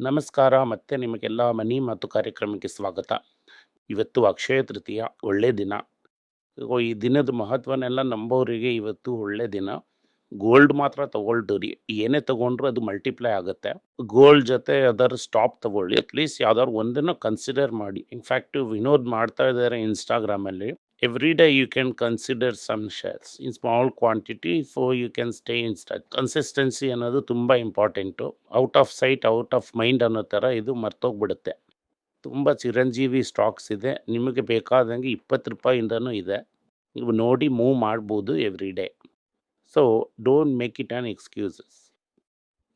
ನಮಸ್ಕಾರ, ಮತ್ತೆ ನಿಮಗೆಲ್ಲ ಮನಿ ಮಾತು ಕಾರ್ಯಕ್ರಮಕ್ಕೆ ಸ್ವಾಗತ. ಇವತ್ತು ಅಕ್ಷಯ ತೃತೀಯ, ಒಳ್ಳೆ ದಿನ. ಈ ದಿನದ ಮಹತ್ವನೆಲ್ಲ ನಂಬೋರಿಗೆ ಇವತ್ತು ಒಳ್ಳೆ ದಿನ. ಗೋಲ್ಡ್ ಮಾತ್ರ ತಗೊಳ್ರಿ ಏನೇ ತಗೊಂಡ್ರು ಅದು ಮಲ್ಟಿಪ್ಲೈ ಆಗುತ್ತೆ. ಗೋಲ್ಡ್ ಜೊತೆ ಅದರ ಸ್ಟಾಪ್ ತಗೊಳ್ಳಿ. ಅಟ್ಲೀಸ್ಟ್ ಯಾವ್ದಾದ್ರು ಒಂದನ್ನು ಕನ್ಸಿಡರ್ ಮಾಡಿ. ಇನ್ಫ್ಯಾಕ್ಟ್ ವಿನೋದ್ ಮಾಡ್ತಾ ಇದ್ದಾರೆ ಇನ್ಸ್ಟಾಗ್ರಾಮಲ್ಲಿ every day you can consider some shares in small quantity for you can stay in touch consistency ಅನ್ನೋದು ತುಂಬ important out of sight out of mind ಅನ್ನೋ ಥರ ಇದು ಮರ್ತೋಗ್ಬಿಡುತ್ತೆ. ತುಂಬ ಚಿರಂಜೀವಿ ಸ್ಟಾಕ್ಸ್ ಇದೆ. ನಿಮಗೆ ಬೇಕಾದಂಗೆ ಇಪ್ಪತ್ತು ರೂಪಾಯಿಂದನೂ ಇದೆ. ನೀವು ನೋಡಿ ಮೂವ್ ಮಾಡ್ಬೋದು every day so don't make it an excuses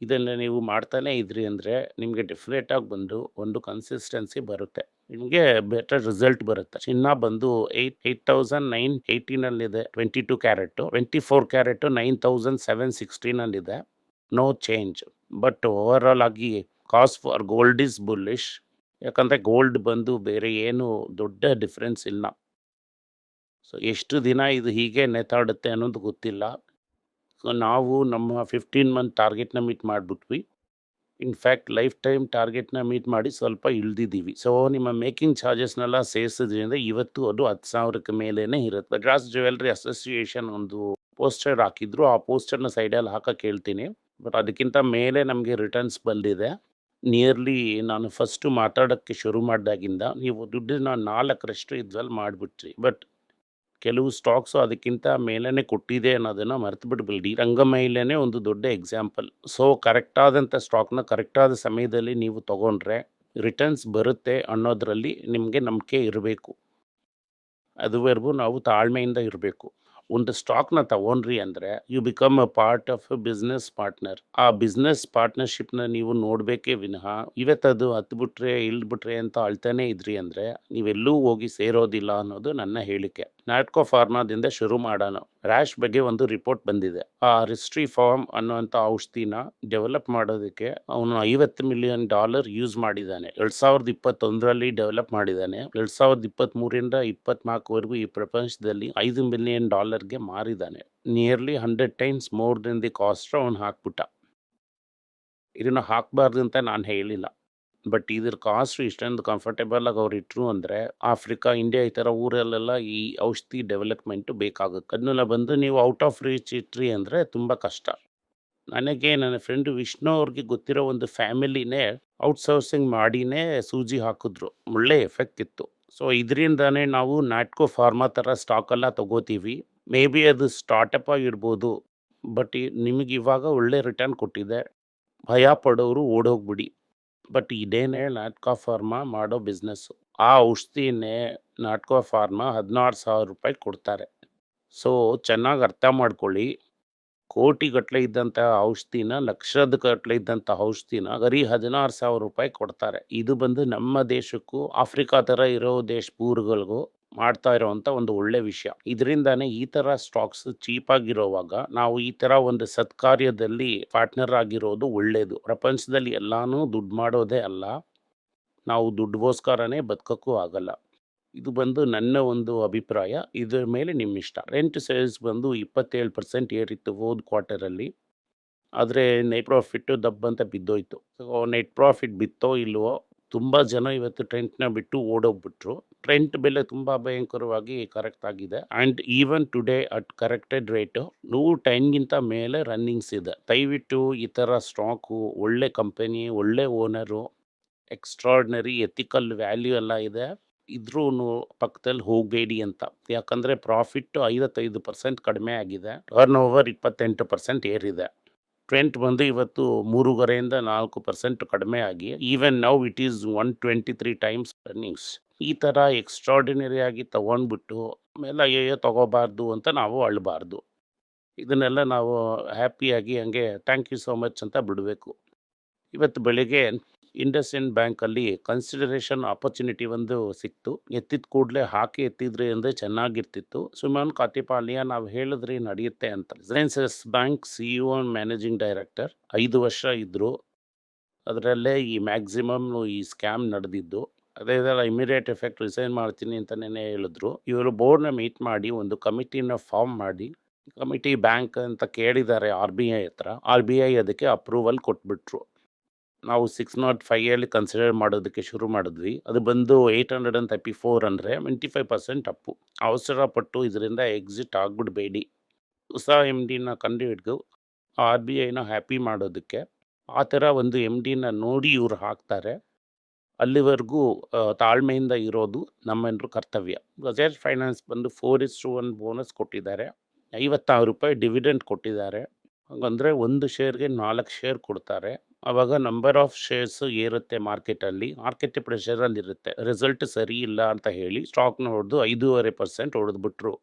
ಇದನ್ನು ನೀವು ಮಾಡ್ತಾನೆ ಇದ್ರಿ ಅಂದರೆ ನಿಮಗೆ ಡೆಫಿನೆಟಾಗಿ ಬಂದು ಒಂದು ಕನ್ಸಿಸ್ಟೆನ್ಸಿ ಬರುತ್ತೆ. ನಿಮಗೆ ಬೆಟರ್ ರಿಸಲ್ಟ್ ಬರುತ್ತೆ. ಚಿನ್ನ ಬಂದು eight eight thousand nine ಏಯ್ಟೀನಲ್ಲಿದೆ twenty two carat twenty four carat nine thousand seven ಸಿಕ್ಸ್ಟೀನಲ್ಲಿದೆ no change but over ಆಗಿ cost for gold is bullish ಯಾಕಂದರೆ ಗೋಲ್ಡ್ ಬಂದು ಬೇರೆ ಏನು ದೊಡ್ಡ ಡಿಫ್ರೆನ್ಸ್ ಇಲ್ಲ. ಸೊ ಎಷ್ಟು ದಿನ ಇದು ಹೀಗೆ ನೇತಾಡುತ್ತೆ ಅನ್ನೋದು ಗೊತ್ತಿಲ್ಲ. ನಾವು ನಮ್ಮ ಫಿಫ್ಟೀನ್ ಮಂತ್ ಟಾರ್ಗೆಟ್ನ ಮೀಟ್ ಮಾಡಿಬಿಟ್ವಿ. ಇನ್ಫ್ಯಾಕ್ಟ್ ಲೈಫ್ ಟೈಮ್ ಟಾರ್ಗೆಟ್ನ ಮೀಟ್ ಮಾಡಿ ಸ್ವಲ್ಪ ಇಳ್ದಿದ್ದೀವಿ. ಸೊ ನಿಮ್ಮ ಮೇಕಿಂಗ್ ಚಾರ್ಜಸ್ನೆಲ್ಲ ಸೇರಿಸಿದ್ರಿಂದ ಇವತ್ತು ಅದು ಹತ್ತು ಸಾವಿರಕ್ಕೆ ಮೇಲೇ ಇರುತ್ತೆ. ಗ್ರಾಸ್ ಜ್ಯುವೆಲ್ರಿ ಅಸೋಸಿಯೇಷನ್ ಒಂದು ಪೋಸ್ಟರ್ ಹಾಕಿದ್ರು. ಆ ಪೋಸ್ಟರ್ನ ಸೈಡಲ್ಲಿ ಹಾಕಕ್ಕೆ ಹೇಳ್ತೀನಿ. ಬಟ್ ಅದಕ್ಕಿಂತ ಮೇಲೆ ನಮಗೆ ರಿಟರ್ನ್ಸ್ ಬಂದಿದೆ. ನಿಯರ್ಲಿ ನಾನು ಫಸ್ಟು ಮಾತಾಡೋಕ್ಕೆ ಶುರು ಮಾಡಿದಾಗಿಂದ ನೀವು ದುಡ್ಡನ್ನ ನಾಲ್ಕರಷ್ಟು ಇದ್ರಲ್ಲಿ ಮಾಡಿಬಿಟ್ರಿ. ಬಟ್ ಕೆಲವು ಸ್ಟಾಕ್ಸು ಅದಕ್ಕಿಂತ ಮೇಲೇ ಕೊಟ್ಟಿದೆ ಅನ್ನೋದನ್ನು ಮರೆತು ಬಿಡಬೇಡಿ ಮೇಲೇ ಒಂದು ದೊಡ್ಡ ಎಕ್ಸಾಂಪಲ್. ಸೊ, ಕರೆಕ್ಟಾದಂಥ ಸ್ಟಾಕ್ನ ಕರೆಕ್ಟಾದ ಸಮಯದಲ್ಲಿ ನೀವು ತಗೊಂಡ್ರೆ ರಿಟರ್ನ್ಸ್ ಬರುತ್ತೆ ಅನ್ನೋದರಲ್ಲಿ ನಿಮಗೆ ನಂಬಿಕೆ ಇರಬೇಕು. ಅದುವರೆಗೂ ನಾವು ತಾಳ್ಮೆಯಿಂದ ಇರಬೇಕು. ಒಂದು ಸ್ಟಾಕ್ನ ತಗೊಂಡ್ರಿ ಅಂದರೆ you become a part of a business partner. ಆ ಬಿಸ್ನೆಸ್ ಪಾರ್ಟ್ನರ್ಶಿಪ್ನ ನೀವು ನೋಡಬೇಕೇ ವಿನಃ ಇವತ್ತದು ಹತ್ಬಿಟ್ರೆ ಇಲ್ಬಿಟ್ರೆ ಅಂತ ಅಳ್ತಾನೆ ಇದ್ರಿ ಅಂದರೆ ನೀವೆಲ್ಲೂ ಹೋಗಿ ಸೇರೋದಿಲ್ಲ ಅನ್ನೋದು ನನ್ನ ಹೇಳಿಕೆ. ನಾಟ್ಕೋ ಫಾರ್ಮಾದಿಂದ ಶುರು ಮಾಡೋಣ. ರ್ಯಾಶ್ ಬಗ್ಗೆ ಒಂದು ರಿಪೋರ್ಟ್ ಬಂದಿದೆ. ಆ ರಿಸ್ಟ್ರಿ ಫಾರ್ಮ್ ಅನ್ನುವಂಥ ಔಷಧಿನ ಡೆವಲಪ್ ಮಾಡೋದಕ್ಕೆ ಅವನು ಐವತ್ತು ಮಿಲಿಯನ್ ಡಾಲರ್ ಯೂಸ್ ಮಾಡಿದ್ದಾನೆ. ಎರಡು ಸಾವಿರದ ಇಪ್ಪತ್ತೊಂದರಲ್ಲಿ ಡೆವಲಪ್ ಮಾಡಿದ್ದಾನೆ. ಎರಡು ಸಾವಿರದ ಇಪ್ಪತ್ತ್ಮೂರಿಂದ ಇಪ್ಪತ್ನಾಲ್ಕವರೆಗೂ ಈ ಪ್ರಪಂಚದಲ್ಲಿ ಐದು ಮಿಲಿಯನ್ ಡಾಲರ್ಗೆ ಮಾರಿದ್ದಾನೆ. Nearly hundred times more than the cost ಅವನು ಹಾಕ್ಬಿಟ್ಟ. ಇದನ್ನು ಹಾಕಬಾರ್ದು ಅಂತ ನಾನು ಹೇಳಿಲ್ಲ. ಬಟ್ ಇದ್ರ ಕಾಸ್ಟ್ ಇಷ್ಟೊಂದು ಕಂಫರ್ಟೇಬಲ್ ಆಗಿ ಅವ್ರು ಇಟ್ಟರು ಅಂದರೆ ಆಫ್ರಿಕಾ, ಇಂಡಿಯಾ ಈ ಥರ ಊರಲ್ಲೆಲ್ಲ ಈ ಔಷಧಿ ಡೆವಲಪ್ಮೆಂಟ್ ಬೇಕಾಗುತ್ತೆ. ಅದನ್ನೆಲ್ಲ ಬಂದು ನೀವು ಔಟ್ ಆಫ್ ರೀಚ್ ಇಟ್ರಿ ಅಂದರೆ ತುಂಬ ಕಷ್ಟ. ನನಗೆ ನನ್ನ ಫ್ರೆಂಡ್ ವಿಷ್ಣು ಅವ್ರಿಗೆ ಗೊತ್ತಿರೋ ಒಂದು ಫ್ಯಾಮಿಲಿನೇ ಔಟ್ಸೋರ್ಸಿಂಗ್ ಮಾಡಿನೇ ಸೂಜಿ ಹಾಕಿದ್ರು. ಒಳ್ಳೆ ಎಫೆಕ್ಟ್ ಇತ್ತು. ಸೊ, ಇದರಿಂದಾನೇ ನಾವು ನಾಟ್ಕೋ ಫಾರ್ಮಾ ಥರ ಸ್ಟಾಕೆಲ್ಲ ತಗೋತೀವಿ. ಮೇ ಬಿ ಅದು ಸ್ಟಾರ್ಟಪ್ ಆಗಿರ್ಬೋದು, ಬಟ್ ನಿಮಗೆ ಇವಾಗ ಒಳ್ಳೆ ರಿಟರ್ನ್ ಕೊಟ್ಟಿದೆ. ಭಯ ಪಡೋರು ಓಡೋಗ್ಬಿಡಿ. ಬಟ್ ಇದೇನೇ ನಾಟ್ಕೋ ಫಾರ್ಮಾ ಮಾಡೋ ಬಿಸ್ನೆಸ್ಸು, ಆ ಔಷಧಿನೇ ನಾಟ್ಕೋ ಫಾರ್ಮಾ ಹದಿನಾರು ಸಾವಿರ ರೂಪಾಯಿ ಕೊಡ್ತಾರೆ. ಸೊ, ಚೆನ್ನಾಗಿ ಅರ್ಥ ಮಾಡ್ಕೊಳ್ಳಿ. ಕೋಟಿಗಟ್ಟಲೆ ಇದ್ದಂಥ ಔಷಧಿನ ಲಕ್ಷದ ಗಟ್ಟಲೆ ಇದ್ದಂಥ ಔಷಧಿನ ಬರೀ ಹದಿನಾರು ಸಾವಿರ ರೂಪಾಯಿ ಕೊಡ್ತಾರೆ. ಇದು ಬಂದು ನಮ್ಮ ದೇಶಕ್ಕೂ, ಆಫ್ರಿಕಾ ಥರ ಇರೋ ದೇಶ, ಊರುಗಳಿಗೂ ಮಾಡ್ತಾ ಇರೋವಂಥ ಒಂದು ಒಳ್ಳೆ ವಿಷಯ. ಇದರಿಂದಾನೆ ಈ ಥರ ಸ್ಟಾಕ್ಸ್ ಚೀಪಾಗಿರೋವಾಗ ನಾವು ಈ ಥರ ಒಂದು ಸತ್ಕಾರ್ಯದಲ್ಲಿ ಪಾರ್ಟ್ನರ್ ಆಗಿರೋದು ಒಳ್ಳೆಯದು ಪ್ರಪಂಚದಲ್ಲಿ ಎಲ್ಲಾನು ದುಡ್ಡು ಮಾಡೋದೇ ಅಲ್ಲ. ನಾವು ದುಡ್ಡುಗೋಸ್ಕರನೇ ಬದುಕಕ್ಕೂ ಆಗಲ್ಲ. ಇದು ಬಂದು ನನ್ನ ಒಂದು ಅಭಿಪ್ರಾಯ. ಇದರ ಮೇಲೆ ನಿಮ್ಮ ಇಷ್ಟ ರೆಂಟ್ ಸೇಲ್ಸ್ ಬಂದು ಇಪ್ಪತ್ತೇಳು ಪರ್ಸೆಂಟ್ ಏರಿತ್ತು ಹೋದ ಕ್ವಾರ್ಟರಲ್ಲಿ. ಆದರೆ ನೆಟ್ ಪ್ರಾಫಿಟ್ಟು ದಬ್ಬಂತ ಬಿದ್ದೋಯ್ತು. ಸೊ ನೆಟ್ ಪ್ರಾಫಿಟ್ ಬಿತ್ತೋ ಇಲ್ವೋ, ತುಂಬ ಜನ ಇವತ್ತು ಟ್ರೆಂಟ್ನ ಬಿಟ್ಟು ಓಡೋಗ್ಬಿಟ್ರು. ಟ್ರೆಂಟ್ ಬೆಲೆ ತುಂಬ ಭಯಂಕರವಾಗಿ ಕರೆಕ್ಟ್ ಆಗಿದೆ. And even today at corrected rate ನೂರು ಟೆನ್ಗಿಂತ ಮೇಲೆ ರನ್ನಿಂಗ್ಸ್ ಇದೆ. ದಯವಿಟ್ಟು ಈ ಥರ ಸ್ಟಾಕು ಒಳ್ಳೆ ಕಂಪನಿ ಒಳ್ಳೆ ಓನರು ಎಕ್ಸ್ಟ್ರಾರ್ಡ್ನರಿ ಎಥಿಕಲ್ ವ್ಯಾಲ್ಯೂ ಎಲ್ಲ ಇದೆ. ಇದ್ರೂ ಪಕ್ಕದಲ್ಲಿ ಹೋಗಬೇಡಿ ಅಂತ. ಯಾಕಂದರೆ ಪ್ರಾಫಿಟ್ಟು ಐವತ್ತೈದು ಪರ್ಸೆಂಟ್ ಕಡಿಮೆ ಆಗಿದೆ. ಟರ್ನ್ ಓವರ್ ಇಪ್ಪತ್ತೆಂಟು ಪರ್ಸೆಂಟ್ ಏರಿದೆ. ಟ್ರೆಂಟ್ ಬಂದು ಇವತ್ತು ಮೂರುವರೆಯಿಂದ ನಾಲ್ಕು ಪರ್ಸೆಂಟ್ ಕಡಿಮೆ ಆಗಿ even now it is one twenty three times earnings ಈ ಥರ ಎಕ್ಸ್ಟ್ರಾಡಿನರಿಯಾಗಿ ತೊಗೊಂಡ್ಬಿಟ್ಟು ಆಮೇಲೆ ಅಯ್ಯೋ ತೊಗೋಬಾರ್ದು ಅಂತ ನಾವು ಅಳಬಾರ್ದು. ಇದನ್ನೆಲ್ಲ ನಾವು ಹ್ಯಾಪಿಯಾಗಿ ಹಂಗೆ ಥ್ಯಾಂಕ್ ಯು ಸೋ ಮಚ್ ಅಂತ ಬಿಡಬೇಕು. ಇವತ್ತು ಬೆಳಿಗ್ಗೆ ಇಂಡಸ್ ಇಂಡ್ ಬ್ಯಾಂಕಲ್ಲಿ ಕನ್ಸಿಡರೇಷನ್ ಆಪರ್ಚುನಿಟಿ ಒಂದು ಸಿಕ್ತು. ಎತ್ತಿದ ಕೂಡಲೇ ಹಾಕಿ ಎತ್ತಿದ್ರಿ ಅಂದರೆ ಚೆನ್ನಾಗಿರ್ತಿತ್ತು. ಸುಮನ್ ಕಾತಿಪಾಳ್ಯ ನಾವು ಹೇಳಿದ್ರಿ ನಡೆಯುತ್ತೆ ಅಂತ. Residences bank C E O managing director ಐದು ವರ್ಷ ಇದ್ದರು ಅದರಲ್ಲೇ ಈ ಮ್ಯಾಕ್ಸಿಮಮ್ ಈ ಸ್ಕ್ಯಾಮ್ ನಡೆದಿದ್ದು. ಅದೇ ಇದೆಲ್ಲ ಇಮಿಡಿಯೇಟ್ ಎಫೆಕ್ಟ್ ರಿಸೈನ್ ಮಾಡ್ತೀನಿ ಅಂತಲೇ ಹೇಳಿದ್ರು. ಇವರು ಬೋರ್ಡ್ನ ಮೀಟ್ ಮಾಡಿ ಒಂದು ಕಮಿಟಿನ ಫಾರ್ಮ್ ಮಾಡಿ, ಕಮಿಟಿ ಬ್ಯಾಂಕ್ ಅಂತ ಕೇಳಿದ್ದಾರೆ ಆರ್ ಬಿ ಐ ಹತ್ರ. ಆರ್ ಬಿ ಐ ಅದಕ್ಕೆ ಅಪ್ರೂವಲ್ ಕೊಟ್ಬಿಟ್ರು. ನಾವು ಸಿಕ್ಸ್ ನಾಟ್ ಫೈವಲ್ಲಿ ಕನ್ಸಿಡರ್ ಮಾಡೋದಕ್ಕೆ ಶುರು ಮಾಡಿದ್ವಿ. ಅದು ಬಂದು eight hundred and thirty four ಅಂದರೆ ಟ್ವೆಂಟಿ ಫೈವ್ ಪರ್ಸೆಂಟ್ ಅಪ್ಪು. ಅವಸರ ಪಟ್ಟು ಇದರಿಂದ ಎಕ್ಸಿಟ್ ಆಗಿಬಿಡ್ಬೇಡಿ. ಹೊಸ ಎಂ ಡಿನ ಕಂಡುಹಿಡಿದು ಆರ್ ಬಿ ಐನ ಹ್ಯಾಪಿ ಮಾಡೋದಕ್ಕೆ. ಆ ಥರ ಒಂದು ಎಂ ಡಿನ ನೋಡಿ ಇವ್ರು ಹಾಕ್ತಾರೆ. ಅಲ್ಲಿವರೆಗೂ ತಾಳ್ಮೆಯಿಂದ ಇರೋದು ನಮ್ಮೆಲ್ಲರ ಕರ್ತವ್ಯ. ಬಜಾಜ್ ಫೈನಾನ್ಸ್ ಬಂದು four is to one bonus ಕೊಟ್ಟಿದ್ದಾರೆ. ಐವತ್ತಾರು ರೂಪಾಯಿ ಡಿವಿಡೆಂಡ್ ಕೊಟ್ಟಿದ್ದಾರೆ. ಹಾಗಂದರೆ ಒಂದು ಶೇರ್ಗೆ ನಾಲ್ಕು ಶೇರ್ ಕೊಡ್ತಾರೆ. ಆವಾಗ ನಂಬರ್ ಆಫ್ ಶೇರ್ಸ್ ಏರುತ್ತೆ ಮಾರ್ಕೆಟಲ್ಲಿ ಮಾರ್ಕೆಟ್ ಪ್ರೆಷರಲ್ಲಿ ಇರುತ್ತೆ. ರಿಸಲ್ಟ್ ಸರಿ ಇಲ್ಲ ಅಂತ ಹೇಳಿ ಸ್ಟಾಕ್ನ ಹೊಡೆದು ಐದೂವರೆ ಪರ್ಸೆಂಟ್ ಹೊಡೆದ್ಬಿಟ್ರು.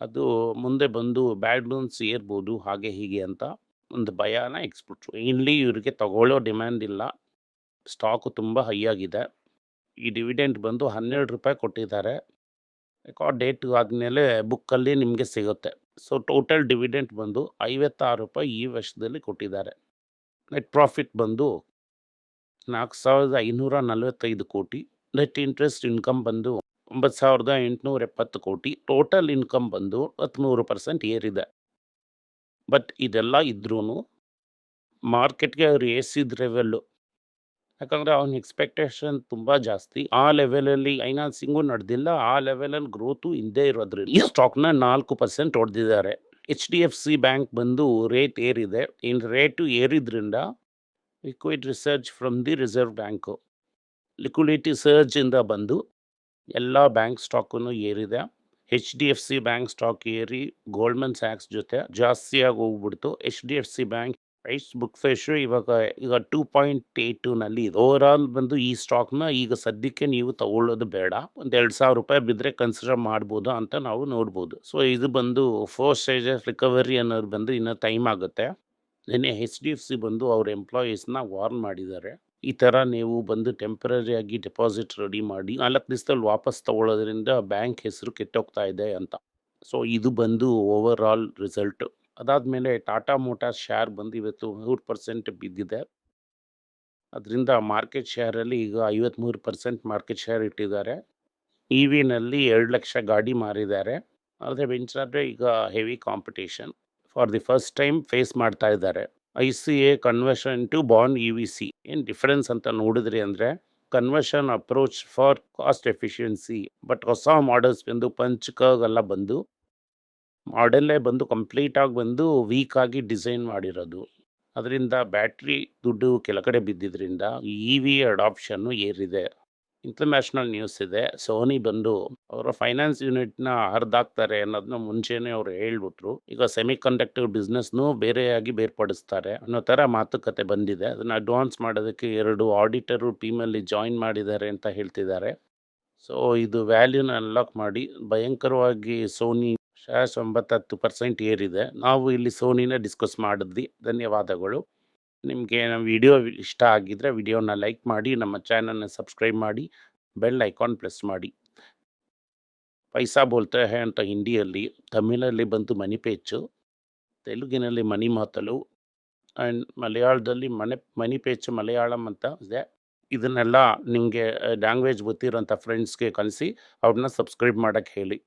ಅದು ಮುಂದೆ ಬಂದು ಬ್ಯಾಡ್ ಲೋನ್ಸ್ ಏರ್ಬೋದು, ಹಾಗೆ ಹೀಗೆ ಅಂತ ಒಂದು ಭಯನ ಎಕ್ಸ್ಬಿಟ್ರು ಇಲ್ಲಿ ಇವರಿಗೆ ತಗೊಳ್ಳೋ ಡಿಮ್ಯಾಂಡ್ ಇಲ್ಲ. ಸ್ಟಾಕು ತುಂಬ ಹೈ ಆಗಿದೆ. ಈ ಡಿವಿಡೆಂಟ್ ಬಂದು ಹನ್ನೆರಡು ರೂಪಾಯಿ ಕೊಟ್ಟಿದ್ದಾರೆ. ರೆಕಾರ್ಡ್ ಡೇಟ್ ಆದಮೇಲೆ ಬುಕ್ಕಲ್ಲಿ ನಿಮಗೆ ಸಿಗುತ್ತೆ. ಸೊ, ಟೋಟಲ್ ಡಿವಿಡೆಂಟ್ ಬಂದು ಐವತ್ತಾರು ರೂಪಾಯಿ ಈ ವರ್ಷದಲ್ಲಿ ಕೊಟ್ಟಿದ್ದಾರೆ. ನೆಟ್ ಪ್ರಾಫಿಟ್ ಬಂದು ನಾಲ್ಕು ಸಾವಿರದ ಐನೂರ ನಲವತ್ತೈದು ಕೋಟಿ. ನೆಟ್ ಇಂಟ್ರೆಸ್ಟ್ ಇನ್ಕಮ್ ಬಂದು ಒಂಬತ್ತು ಸಾವಿರದ ಎಂಟುನೂರ ಎಪ್ಪತ್ತು ಕೋಟಿ. ಟೋಟಲ್ ಇನ್ಕಮ್ ಬಂದು ಹತ್ತುನೂರು ಪರ್ಸೆಂಟ್ ಏರಿದೆ. ಬಟ್ ಇದೆಲ್ಲ ಇದ್ರೂ ಮಾರ್ಕೆಟ್ಗೆ ಅವ್ರು ಏಸಿದ ಲೆವೆಲ್ಲು. ಯಾಕಂದರೆ ಅವನ ಎಕ್ಸ್ಪೆಕ್ಟೇಷನ್ ತುಂಬ ಜಾಸ್ತಿ. ಆ ಲೆವೆಲಲ್ಲಿ ಫೈನಾನ್ಸಿಂಗು ನಡೆದಿಲ್ಲ. ಆ ಲೆವೆಲಲ್ಲಿ ಗ್ರೋತು ಹಿಂದೆ ಇರೋದ್ರಿಂದ ಈ ಸ್ಟಾಕ್ನ ನಾಲ್ಕು ಪರ್ಸೆಂಟ್ ಹೊಡೆದಿದ್ದಾರೆ. H D F C bank ಬಂದು ರೇಟ್ ಏರಿದೆ. ಇನ್ rate ಏರಿದ್ರಿಂದ liquid research from the reserve bank liquidity ಸರ್ಜಿಂದ ಬಂದು ಎಲ್ಲ ಬ್ಯಾಂಕ್ ಸ್ಟಾಕನ್ನು ಏರಿದೆ. H D F C bank stock ಏರಿ ಗೋಲ್ಡ್ಮನ್ ಸ್ಯಾಕ್ಸ್ ಜೊತೆ ಜಾಸ್ತಿಯಾಗಿ ಹೋಗ್ಬಿಡ್ತು. H D F C bank price book ಫೇಶು ಇವಾಗ, ಈಗ ಟೂ ಪಾಯಿಂಟ್ ಏಯ್ಟ್ ಟೂನಲ್ಲಿ ಇದೆ ಓವರ್ ಆಲ್ ಬಂದು ಈ ಸ್ಟಾಕ್ನ ಈಗ ಸದ್ಯಕ್ಕೆ ನೀವು ತಗೊಳ್ಳೋದು ಬೇಡ. ಒಂದು ಎರಡು ಸಾವಿರ ರೂಪಾಯಿ ಬಿದ್ದರೆ ಕನ್ಸಿಡರ್ ಮಾಡ್ಬೋದು ಅಂತ ನಾವು ನೋಡ್ಬೋದು. ಸೊ ಇದು ಬಂದು ಫೋರ್ ಸ್ಟೇಜಸ್ ರಿಕವರಿ ಅನ್ನೋದು ಬಂದು ಇನ್ನೂ ಟೈಮ್ ಆಗುತ್ತೆ. ನಿನ್ನೆ ಎಚ್ ಡಿ ಎಫ್ ಸಿ ಬಂದು ಅವ್ರ ಎಂಪ್ಲಾಯೀಸ್ನ ವಾರ್ನ್ ಮಾಡಿದ್ದಾರೆ. ಈ ಥರ ನೀವು ಬಂದು ಟೆಂಪರರಿ ಆಗಿ ಡೆಪಾಸಿಟ್ ರೆಡಿ ಮಾಡಿ ನಾಲ್ಕು ದಿವಸದಲ್ಲಿ ವಾಪಸ್ ತಗೊಳ್ಳೋದ್ರಿಂದ ಬ್ಯಾಂಕ್ ಹೆಸರು ಕೆಟ್ಟೋಗ್ತಾ ಇದೆ ಅಂತ. ಸೊ ಇದು ಬಂದು ಓವರ್ ಆಲ್ ರಿಸಲ್ಟು ಅದಾದಮೇಲೆ ಟಾಟಾ ಮೋಟಾರ್ಸ್ ಶೇರ್ ಬಂದು ಇವತ್ತು ಮೂರು ಪರ್ಸೆಂಟ್ ಬಿದ್ದಿದೆ. ಅದರಿಂದ ಮಾರ್ಕೆಟ್ ಶೇರಲ್ಲಿ ಈಗ ಐವತ್ತ್ಮೂರು ಪರ್ಸೆಂಟ್ ಮಾರ್ಕೆಟ್ ಶೇರ್ ಇಟ್ಟಿದ್ದಾರೆ. ಇ ವಿನಲ್ಲಿ ಎರಡು ಲಕ್ಷ ಗಾಡಿ ಮಾರಿದ್ದಾರೆ. ಆದರೆ ವೆಂಚರ್ ಈಗ heavy competition. For the first time face ಮಾಡ್ತಾ ಇದ್ದಾರೆ. I C E conversion to born E V C. ಏನು ಡಿಫ್ರೆನ್ಸ್ ಅಂತ ನೋಡಿದ್ರಿ ಅಂದರೆ, conversion approach for cost efficiency, but ಹೊಸ ಮಾಡಲ್ಸ್ ಬಂದು ಪಂಚ್ಕಾಗೆಲ್ಲ ಬಂದು ಮಾಡೆಲ್ಲೇ ಬಂದು ಕಂಪ್ಲೀಟಾಗಿ ಬಂದು ವೀಕಾಗಿ ಡಿಸೈನ್ ಮಾಡಿರೋದು. ಅದರಿಂದ ಬ್ಯಾಟ್ರಿ ದುಡ್ಡು ಕೆಲ ಕಡೆ ಬಿದ್ದಿದ್ದರಿಂದ ಇ ವಿ ಅಡಾಪ್ಷನ್ನು ಏರಿದೆ. ಇಂಟರ್ನ್ಯಾಷನಲ್ ನ್ಯೂಸ್ ಇದೆ. ಸೋನಿ ಬಂದು ಅವರ ಫೈನಾನ್ಸ್ ಯೂನಿಟ್ನ ಹರಿದಾಕ್ತಾರೆ ಅನ್ನೋದನ್ನ ಮುಂಚೆನೇ ಅವರು ಹೇಳ್ಬಿಟ್ರು. ಈಗ ಸೆಮಿ ಕಂಡಕ್ಟರ್ ಬಿಸ್ನೆಸ್ನು ಬೇರೆಯಾಗಿ ಬೇರ್ಪಡಿಸ್ತಾರೆ. ಅನ್ನೋ ಥರ ಮಾತುಕತೆ ಬಂದಿದೆ. ಅದನ್ನು ಅಡ್ವಾನ್ಸ್ ಮಾಡೋದಕ್ಕೆ ಎರಡು ಆಡಿಟರು ಟೀಮಲ್ಲಿ ಜಾಯಿನ್ ಮಾಡಿದ್ದಾರೆ ಅಂತ ಹೇಳ್ತಿದ್ದಾರೆ. ಸೊ, ಇದು ವ್ಯಾಲ್ಯೂನ ಅನ್ಲಾಕ್ ಮಾಡಿ ಭಯಂಕರವಾಗಿ ಸೋನಿ ಶೇರ್ಸ್ ಒಂಬತ್ತತ್ತು ಪರ್ಸೆಂಟ್ ಏರಿದೆ. ನಾವು ಇಲ್ಲಿ ಸೋನಿನ ಡಿಸ್ಕಸ್ ಮಾಡಿದ್ವಿ. ಧನ್ಯವಾದಗಳು. ನಿಮಗೆ ನಮ್ಮ ವಿಡಿಯೋ ಇಷ್ಟ ಆಗಿದ್ದರೆ ವಿಡಿಯೋನ ಲೈಕ್ ಮಾಡಿ, ನಮ್ಮ ಚಾನಲ್ನ ಸಬ್ಸ್ಕ್ರೈಬ್ ಮಾಡಿ, ಬೆಲ್ ಐಕಾನ್ ಪ್ರೆಸ್ ಮಾಡಿ. ಪೈಸಾ ಬೋಲ್ತ ಹೇ ಅಂತ ಹಿಂದಿಯಲ್ಲಿ, ತಮಿಳಲ್ಲಿ ಬಂತು ಮನಿ ಪೇಚು, ತೆಲುಗಿನಲ್ಲಿ ಮನಿ ಮಾತಲು ಆ್ಯಂಡ್ ಮಲಯಾಳದಲ್ಲಿ ಮನೆ, ಮನಿ ಪೇಚು ಮಲಯಾಳಂ ಅಂತ ಇದೆ. ಇದನ್ನೆಲ್ಲ ನಿಮಗೆ ಲ್ಯಾಂಗ್ವೇಜ್ ಗೊತ್ತಿರೋಂಥ ಫ್ರೆಂಡ್ಸ್ಗೆ ಕಲಿಸಿ ಅವ್ರನ್ನ ಸಬ್ಸ್ಕ್ರೈಬ್ ಮಾಡೋಕ್ಕೆ ಹೇಳಿ.